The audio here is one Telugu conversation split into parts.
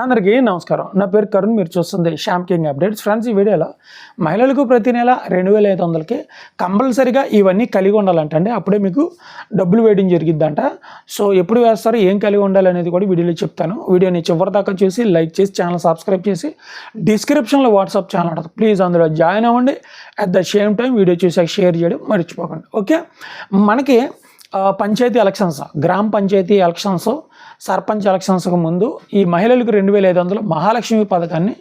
అందరికీ నమస్కారం. నా పేరు కరుణ్ మీరు చూస్తుంది శ్యామ్ కింగ్ అప్డేట్స్. ఫ్రెండ్స్ ఈ వీడియోలో మహిళలకు ప్రతి నెల రెండు వేల ఐదు వందలకి కంపల్సరిగా ఇవన్నీ కలిగి ఉండాలంట అండి. అప్పుడే మీకు డబ్బులు వేయడం జరిగిద్దంట. సో ఎప్పుడు వేస్తారో ఏం కలిగి ఉండాలి అనేది కూడా వీడియోలో చెప్తాను. వీడియోని చివరి దాకా చూసి లైక్ చేసి ఛానల్ సబ్స్క్రైబ్ చేసి డిస్క్రిప్షన్లో వాట్సాప్ ఛానల్ ఉంటుంది. ప్లీజ్ అందులో జాయిన్ అవ్వండి. At the same time video చూసాక షేర్ చేయడం మర్చిపోకండి. ఓకే? మనకి పంచాయతీ ఎలక్షన్స్ గ్రామ పంచాయతీ ఎలక్షన్స్ సర్పంచ్ ఎలక్షన్స్కు ముందు ఈ మహిళలకు రెండు వేల ఐదు వందలు మహాలక్ష్మి పథకాన్ని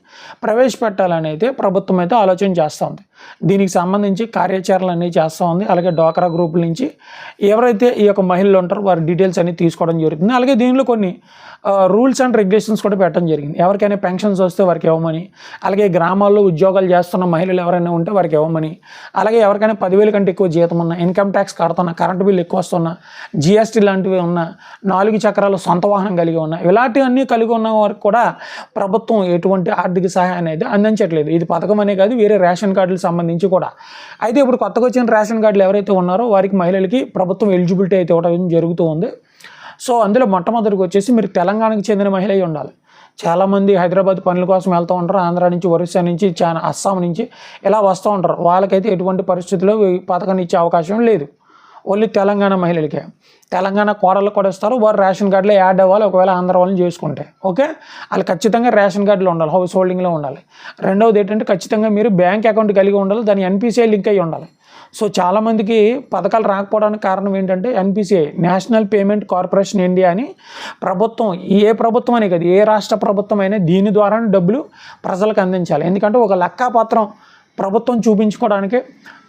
ప్రవేశపెట్టాలని అయితే ప్రభుత్వం అయితే ఆలోచన చేస్తూ ఉంది. దీనికి సంబంధించి కార్యాచరణలు అన్నీ చేస్తూ ఉంది. అలాగే డోకరా గ్రూపుల నుంచి ఎవరైతే ఈ యొక్క మహిళలు ఉంటారో వారి డీటెయిల్స్ అన్ని తీసుకోవడం జరుగుతుంది. అలాగే దీనిలో కొన్ని రూల్స్ అండ్ రెగ్యులేషన్స్ కూడా పెట్టడం జరిగింది. ఎవరికైనా పెన్షన్స్ వస్తే వారికి ఇవ్వమని అలాగే గ్రామాల్లో ఉద్యోగాలు చేస్తున్న మహిళలు ఎవరైనా ఉంటే వారికి ఇవ్వమని అలాగే ఎవరికైనా పదివేల కంటే ఎక్కువ జీతం ఉన్న ఇన్కమ్ ట్యాక్స్ కడుతున్న కరెంటు బిల్లు ఎక్కువ వస్తున్న జిఎస్టీ లాంటివి ఉన్న నాలుగు చక్రాల సొంత వాహనం కలిగి ఉన్న ఇలాంటివన్నీ కలిగి ఉన్న వారికి కూడా ప్రభుత్వం ఎటువంటి ఆర్థిక సహాయం అనేది అందించట్లేదు. ఇది పథకం అనే కాదు వేరే రేషన్ కార్డులు సంబంధించి కూడా. అయితే ఇప్పుడు కొత్తగా వచ్చిన రేషన్ కార్డులు ఎవరైతే ఉన్నారో వారికి మహిళలకి ప్రభుత్వం ఎలిజిబిలిటీ అయితే ఇవ్వడం జరుగుతూ ఉంది. సో అందులో మొట్టమొదటికి వచ్చేసి మీరు తెలంగాణకు చెందిన మహిళ అయి ఉండాలి. చాలామంది హైదరాబాద్ పనుల కోసం వెళ్తూ ఉంటారు. ఆంధ్ర నుంచి ఒరిస్సా నుంచి చాలా అస్సాం నుంచి ఇలా వస్తూ ఉంటారు. వాళ్ళకైతే ఎటువంటి పరిస్థితుల్లో పథకాన్ని ఇచ్చే అవకాశం లేదు. ఓన్లీ తెలంగాణ మహిళలకే. తెలంగాణ కోడలు కూడా ఇస్తారు వారు రేషన్ కార్డులో యాడ్ అవ్వాలి ఒకవేళ ఆంధ్ర వాళ్ళని చేసుకుంటే. ఓకే? వాళ్ళు ఖచ్చితంగా రేషన్ కార్డులో ఉండాలి హౌస్ హోల్డింగ్లో ఉండాలి. రెండవది ఏంటంటే ఖచ్చితంగా మీరు బ్యాంక్ అకౌంట్ కలిగి ఉండాలి దాని ఎన్పిసిఐ లింక్ అయ్యి ఉండాలి. సో చాలామందికి పథకాలు రాకపోవడానికి కారణం ఏంటంటే NPCI national payment corporation India అని ప్రభుత్వం ఏ ప్రభుత్వం అనే కాదు ఏ రాష్ట్ర ప్రభుత్వం అయినా దీని ద్వారా డబ్బులు ప్రజలకు అందించాలి. ఎందుకంటే ఒక లెక్కాపత్రం ప్రభుత్వం చూపించుకోవడానికి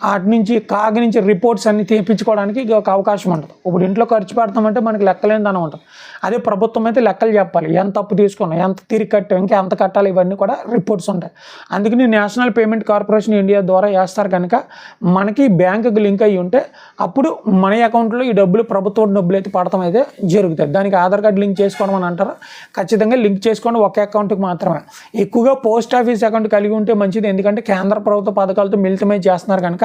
అటు నుంచి కాగి నుంచి రిపోర్ట్స్ అన్ని తీపించుకోవడానికి ఒక అవకాశం ఉంటుంది. ఇప్పుడు ఇంట్లో ఖర్చు పెడతామంటే మనకి లెక్కలేని దాని ఉంటుంది. అదే ప్రభుత్వం అయితే లెక్కలు చెప్పాలి. ఎంత అప్పు తీసుకున్నాం? ఎంత తిరిగి కట్టాం? ఇంకా ఎంత కట్టాలి? ఇవన్నీ కూడా రిపోర్ట్స్ ఉంటాయి. అందుకని నేషనల్ పేమెంట్ కార్పొరేషన్ ఇండియా ద్వారా వేస్తారు కనుక మనకి బ్యాంకుకి లింక్ అయ్యి ఉంటే అప్పుడు మన అకౌంట్లో ఈ డబ్బులు ప్రభుత్వం డబ్బులు అయితే పడటం అయితే జరుగుతుంది దానికి ఆధార్ కార్డు లింక్ చేసుకోవడం అని అంటారు. ఖచ్చితంగా లింక్ చేసుకోండి ఒక అకౌంట్కి మాత్రమే. ఎక్కువగా పోస్ట్ ఆఫీస్ అకౌంట్ కలిగి ఉంటే మంచిది. ఎందుకంటే కేంద్ర ప్రభుత్వ పథకాలతో మిళితమై చేస్తున్నారు కనుక.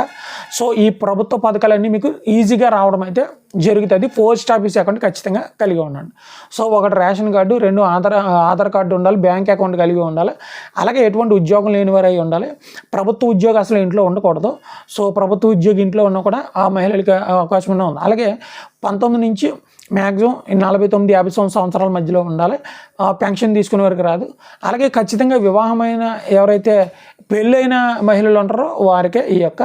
సో ఈ ప్రభుత్వ పథకాలన్నీ మీకు ఈజీగా రావడం అయితే జరుగుతుంది. పోస్ట్ ఆఫీస్ అకౌంట్ ఖచ్చితంగా కలిగి ఉండండి. సో ఒకటి రేషన్ కార్డు రెండు ఆధార్ ఆధార్ కార్డు ఉండాలి బ్యాంక్ అకౌంట్ కలిగి ఉండాలి. అలాగే ఎటువంటి ఉద్యోగం లేని వారు అయి ఉండాలి. ప్రభుత్వ ఉద్యోగం అసలు ఇంట్లో ఉండకూడదు. సో ప్రభుత్వ ఉద్యోగి ఇంట్లో ఉన్నా కూడా ఆ మహిళలకి అవకాశం ఉన్న ఉంది? అలాగే పంతొమ్మిది నుంచి మ్యాక్సిమం నలభై తొమ్మిది యాభై సంవత్సరాల సంవత్సరాల మధ్యలో ఉండాలి. పెన్షన్ తీసుకునే వరకు రాదు. అలాగే ఖచ్చితంగా వివాహమైన ఎవరైతే పెళ్ళైన మహిళలు ఉంటారో వారికే ఈ యొక్క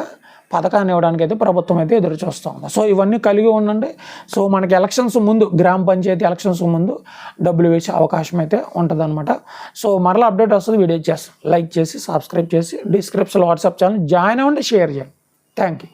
పథకాన్ని ఇవ్వడానికి అయితే ప్రభుత్వం అయితే ఎదురు చూస్తూ ఉంది. సో ఇవన్నీ కలిగి ఉండండి. సో మనకి ఎలక్షన్స్ ముందు గ్రామ పంచాయతీ ఎలక్షన్స్ ముందు డబ్బులు వేసే అవకాశం అయితే ఉంటుంది సో మరలా అప్డేట్ వస్తుంది. వీడియో చేస్తాం లైక్ చేసి సబ్స్క్రైబ్ చేసి డిస్క్రిప్షన్లో వాట్సాప్ ఛానల్ జాయిన్ అవ్వండి షేర్ చేయండి. Thank you.